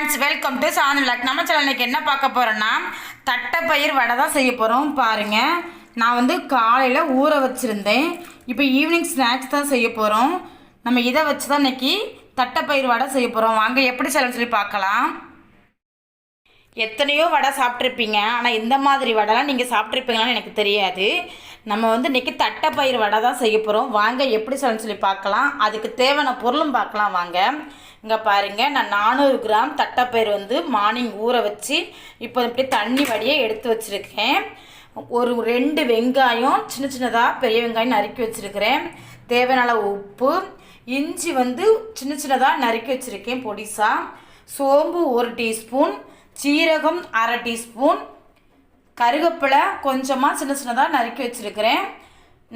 Welcome to சாந்தலாக் நம்ம channel இன்றைக்கி என்ன பார்க்க போகிறோன்னா தட்டைப்பயிர் வடை தான் செய்ய போகிறோம் பாருங்கள் நான் வந்து காலையில் ஊற வச்சுருந்தேன். இப்போ ஈவினிங் ஸ்நாக்ஸ் தான் செய்ய போகிறோம் நம்ம இதை வச்சு தான் இன்றைக்கி தட்டைப்பயிர் வடை செய்ய போகிறோம் வாங்க எப்படி செய்யலாம் சொல்லி பார்க்கலாம். எத்தனையோ வடை சாப்பிட்ருப்பீங்க ஆனால் இந்த மாதிரி வடைலாம் நீங்கள் சாப்பிட்ருப்பீங்களான்னு எனக்கு தெரியாது. நம்ம வந்து இன்றைக்கி தட்டைப்பயிர் வடை தான் செய்ய போகிறோம் வாங்க எப்படி செய்யணும்னு சொல்லி பார்க்கலாம். அதுக்கு தேவையான பொருளும் பார்க்கலாம். வாங்க. இங்கே பாருங்கள் நான் நானூறு கிராம் தட்டைப்பயிர் வந்து மார்னிங் ஊற வச்சு இப்போ இப்படி தண்ணி வடியே எடுத்து வச்சுருக்கேன். ஒரு ரெண்டு வெங்காயம் சின்ன சின்னதாக பெரிய வெங்காயம் நறுக்கி வச்சுருக்கிறேன். தேவையான உப்பு இஞ்சி வந்து சின்ன சின்னதாக நறுக்கி வச்சுருக்கேன் பொடிசா. சோம்பு ஒரு டீஸ்பூன் சீரகம் அரை டீஸ்பூன் கருவேப்பிலை கொஞ்சமாக சின்ன சின்னதாக நறுக்கி வச்சுருக்கிறேன்.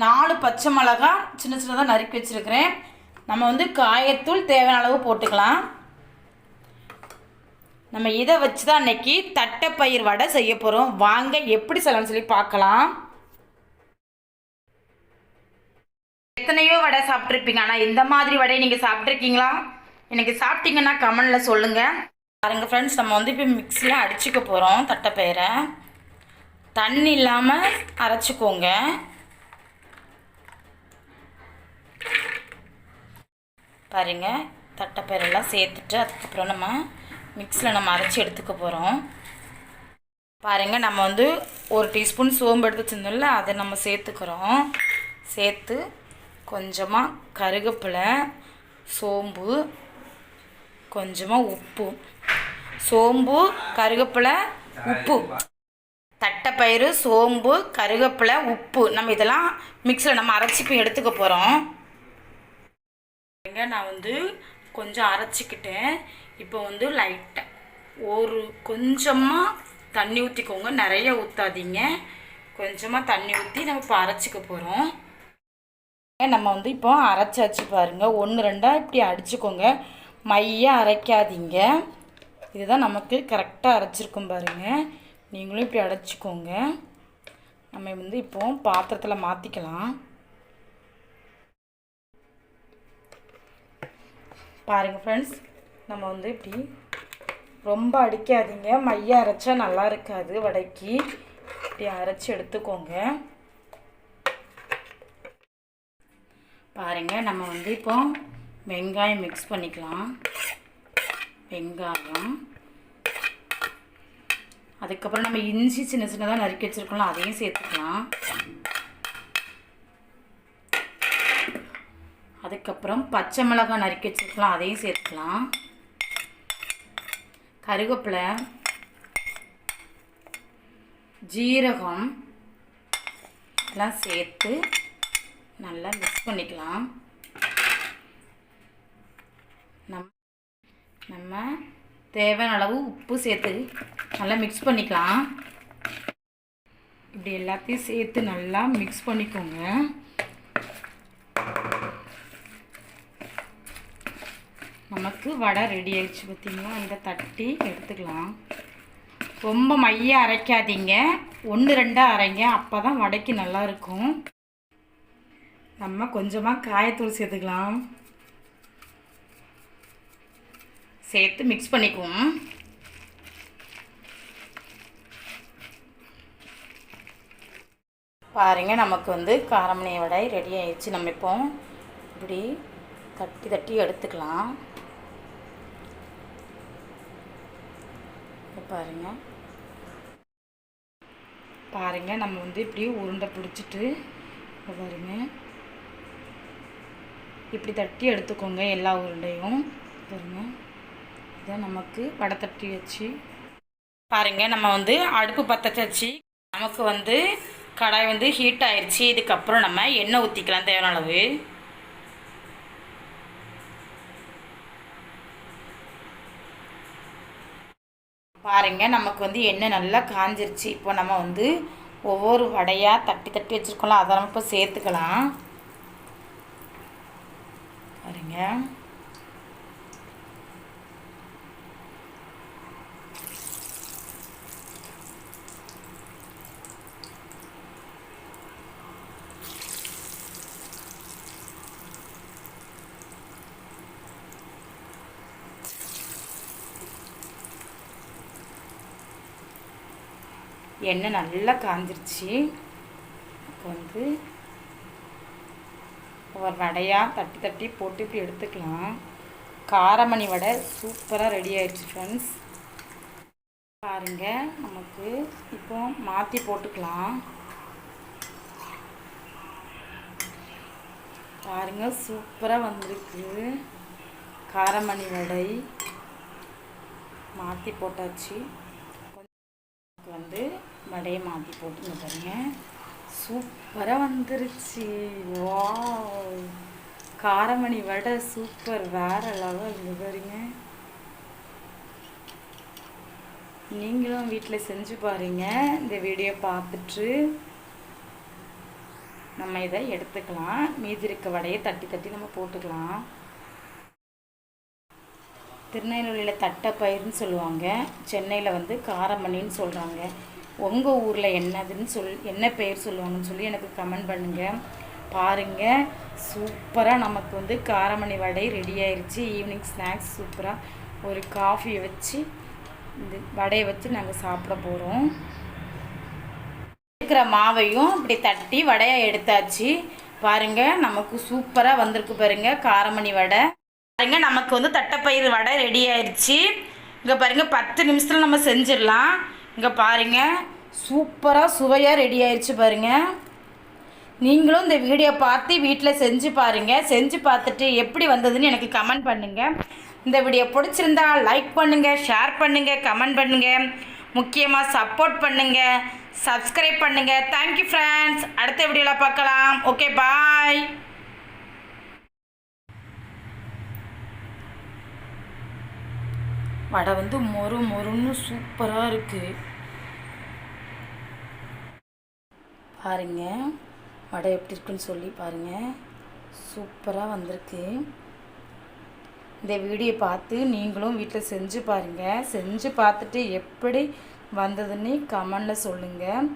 நாலு பச்சை மிளகா சின்ன சின்னதாக நறுக்கி வச்சுருக்கிறேன். நம்ம வந்து காயத்தூள் தேவையான அளவு போட்டுக்கலாம். நம்ம இதை வச்சு தான் அன்னைக்கு தட்டைப்பயிர் வடை செய்ய போகிறோம் வாங்க எப்படி செய்யலாம்னு சொல்லி பார்க்கலாம். எத்தனையோ வடை சாப்பிட்ருப்பீங்க ஆனால் இந்த மாதிரி வடையை நீங்கள் சாப்பிட்ருக்கீங்களா எனக்கு சாப்பிட்டீங்கன்னா கமெண்டில் சொல்லுங்கள் பாருங்கள் ஃப்ரெண்ட்ஸ் நம்ம வந்து இப்போ மிக்ஸியில் அடிச்சுக்க போகிறோம் தட்டைப்பயிரை. தண்ணி இல்லாமல் அரைச்சிக்கோங்க. பாருங்க தட்டைப்பயிரெல்லாம் சேர்த்துட்டு அதுக்கப்புறம் நம்ம மிக்ஸியில் நம்ம அரைச்சி எடுத்துக்க போகிறோம் பாருங்கள் நம்ம வந்து ஒரு டீஸ்பூன் சோம்பு எடுத்து வச்சுருந்தோம்ல அதை நம்ம சேர்த்துக்கிறோம். சேர்த்து கொஞ்சமாக கருவேப்பிலை சோம்பு கொஞ்சமாக உப்பு. சோம்பு கருகப்பிலை உப்பு. தட்டைப்பயிறு சோம்பு கருவேப்பிலை உப்பு. நம்ம இதெல்லாம் மிக்சியில் நம்ம அரைச்சி போய் எடுத்துக்க போகிறோம் நான் வந்து கொஞ்சம் அரைச்சிக்கிட்டேன். இப்போ வந்து லைட்டாக ஒரு கொஞ்சமாக தண்ணி ஊற்றிக்கோங்க நிறைய ஊற்றாதீங்க கொஞ்சமாக தண்ணி ஊற்றி நம்ம இப்போ அரைச்சிக்க போகிறோம் நம்ம வந்து இப்போ அரைச்சாச்சு பாருங்கள் ஒன்று ரெண்டாக இப்படி அடிச்சுக்கோங்க. மையாக அரைக்காதீங்க. இதுதான் நமக்கு கரெக்டாக அரைச்சிருக்கும் பாருங்கள் நீங்களும் இப்படி அடைச்சிக்கோங்க. நம்ம வந்து இப்போ பாத்திரத்தில் மாற்றிக்கலாம் பாருங்கள் ஃப்ரெண்ட்ஸ் நம்ம வந்து இப்படி ரொம்ப அடிக்காதீங்க. மைய அரைச்சா நல்லா இருக்காது வடைக்கு. இப்படி அரைச்சி எடுத்துக்கோங்க. பாருங்கள் நம்ம வந்து இப்போ வெங்காயம் மிக்ஸ் பண்ணிக்கலாம். வெங்காயம். அதுக்கப்புறம் நம்ம இஞ்சி சின்ன சின்னதாக நறுக்கி வச்சுருக்கோம்ல அதையும் சேர்த்துக்கலாம். அதுக்கப்புறம் பச்சை மிளகாய் நறுக்கி வச்சுருக்கலாம் அதையும் சேர்த்துக்கலாம். கருவேப்பிலை ஜீரகம் எல்லாம் சேர்த்து நல்லா மிக்ஸ் பண்ணிக்கலாம். நம் நம்ம தேவையான அளவு உப்பு சேர்த்து நல்லா மிக்ஸ் பண்ணிக்கலாம். இப்படி எல்லாத்தையும் சேர்த்து நல்லா மிக்ஸ் பண்ணிக்கோங்க. நமக்கு வடை ரெடி ஆயிடுச்சு பார்த்தீங்களா இதை தட்டி எடுத்துக்கலாம். ரொம்ப மைய அரைக்காதீங்க. ஒன்று ரெண்டாக அரைங்க. அப்போ தான் வடைக்கு நல்லா இருக்கும். நம்ம கொஞ்சமாக காயத்தூள் சேர்த்துக்கலாம். சேர்த்து மிக்ஸ் பண்ணிக்குவோம். பாருங்க நமக்கு வந்து காரமணி வடை ரெடி ஆயிடுச்சு. நம்ம இப்போ இப்படி தட்டி தட்டி எடுத்துக்கலாம். பாருங்க. பாருங்க நம்ம வந்து இப்படி உருண்டை பிடிச்சிட்டு பாருங்க. இப்படி தட்டி எடுத்துக்கோங்க எல்லா உருண்டையும். பாருங்க. இதை நமக்கு வடை தட்டி வச்சு. பாருங்க நம்ம வந்து அடுப்பு பற்ற வச்சு நமக்கு வந்து கடாய் வந்து ஹீட் ஆயிடுச்சு இதுக்கப்புறம் நம்ம எண்ணெய் ஊற்றிக்கலாம் தேவையான அளவு. பாருங்கள் நமக்கு வந்து எண்ணெய் நல்லா காஞ்சிருச்சு. இப்போ நம்ம வந்து ஒவ்வொரு வடையாக தட்டி தட்டி வச்சுருக்கோம்ல அதை நம்ம இப்போ சேர்த்துக்கலாம். பாருங்கள் எண்ணெய் நல்லா காஞ்சிருச்சு. இப்போ வந்து ஒரு வடையாக தட்டி தட்டி போட்டு இப்படி எடுத்துக்கலாம். காரமணி வடை சூப்பராக ரெடி ஆயிடுச்சு ஃப்ரெண்ட்ஸ் பாருங்கள் நமக்கு இப்போ மாற்றி போட்டுக்கலாம். பாருங்கள் சூப்பராக வந்திருக்கு. காரமணி வடை மாற்றி போட்டாச்சு. வந்து வடையை மாற்றி போட்டுங்க பாருங்க. சூப்பராக வந்துருச்சு. வா காரமணி வடை சூப்பர். வேற லெவல் இங்கே பாருங்க. நீங்களும் வீட்டில் செஞ்சு பாருங்க. இந்த வீடியோ பார்த்துட்டு நம்ம இதை எடுத்துக்கலாம். மீதி இருக்க வடையை தட்டி தட்டி நம்ம போட்டுக்கலாம். திருநெல்வேலியில் தட்டைப்பயிர்னு சொல்லுவாங்க. சென்னையில் வந்து காரமணின்னு சொல்கிறாங்க உங்கள் ஊரில் என்னதுன்னு சொல் என்ன பெயர் சொல்லுவாங்கன்னு சொல்லி எனக்கு கமெண்ட் பண்ணுங்கள் பாருங்கள் சூப்பராக நமக்கு வந்து காரமணி வடை ரெடி ஆயிடுச்சு ஈவினிங் ஸ்நாக்ஸ் சூப்பராக ஒரு காஃபியை வச்சு இந்த வடையை வச்சு நாங்கள் சாப்பிட போகிறோம் இருக்கிற மாவையும் இப்படி தட்டி வடையை எடுத்தாச்சு. பாருங்க நமக்கு சூப்பராக வந்திருக்கு பாருங்கள் காரமணி வடை. பாருங்க நமக்கு வந்து தட்டைப்பயிறு வடை ரெடி ஆயிடுச்சு இங்கே பாருங்கள் பத்து நிமிஷத்தில் நம்ம செஞ்சிடலாம். இங்கே பாருங்கள் சூப்பராக சுவையாக ரெடி ஆயிடுச்சு பாருங்க. நீங்களும் இந்த வீடியோ பார்த்து வீட்டில் செஞ்சு பாருங்கள் செஞ்சு பார்த்துட்டு எப்படி வந்ததுன்னு எனக்கு கமெண்ட் பண்ணுங்கள் இந்த வீடியோ பிடிச்சிருந்தா லைக் பண்ணுங்கள் ஷேர் பண்ணுங்கள் கமெண்ட் பண்ணுங்கள் முக்கியமாக சப்போர்ட் பண்ணுங்கள் சப்ஸ்கிரைப் பண்ணுங்கள் தேங்க்யூ ஃப்ரெண்ட்ஸ் அடுத்த வீடியோவில் பார்க்கலாம். ஓகே பாய் வடை வந்து மொறு மொறுன்னு சூப்பராக இருக்குது பாருங்க வடை எப்படி இருக்குன்னு சொல்லி பாருங்க. சூப்பராக வந்திருக்கு. இந்த வீடியோ பார்த்து நீங்களும் வீட்டில் செஞ்சு பாருங்கள் செஞ்சு பார்த்துட்டு எப்படி வந்ததுன்னு கமெண்டில் சொல்லுங்கள்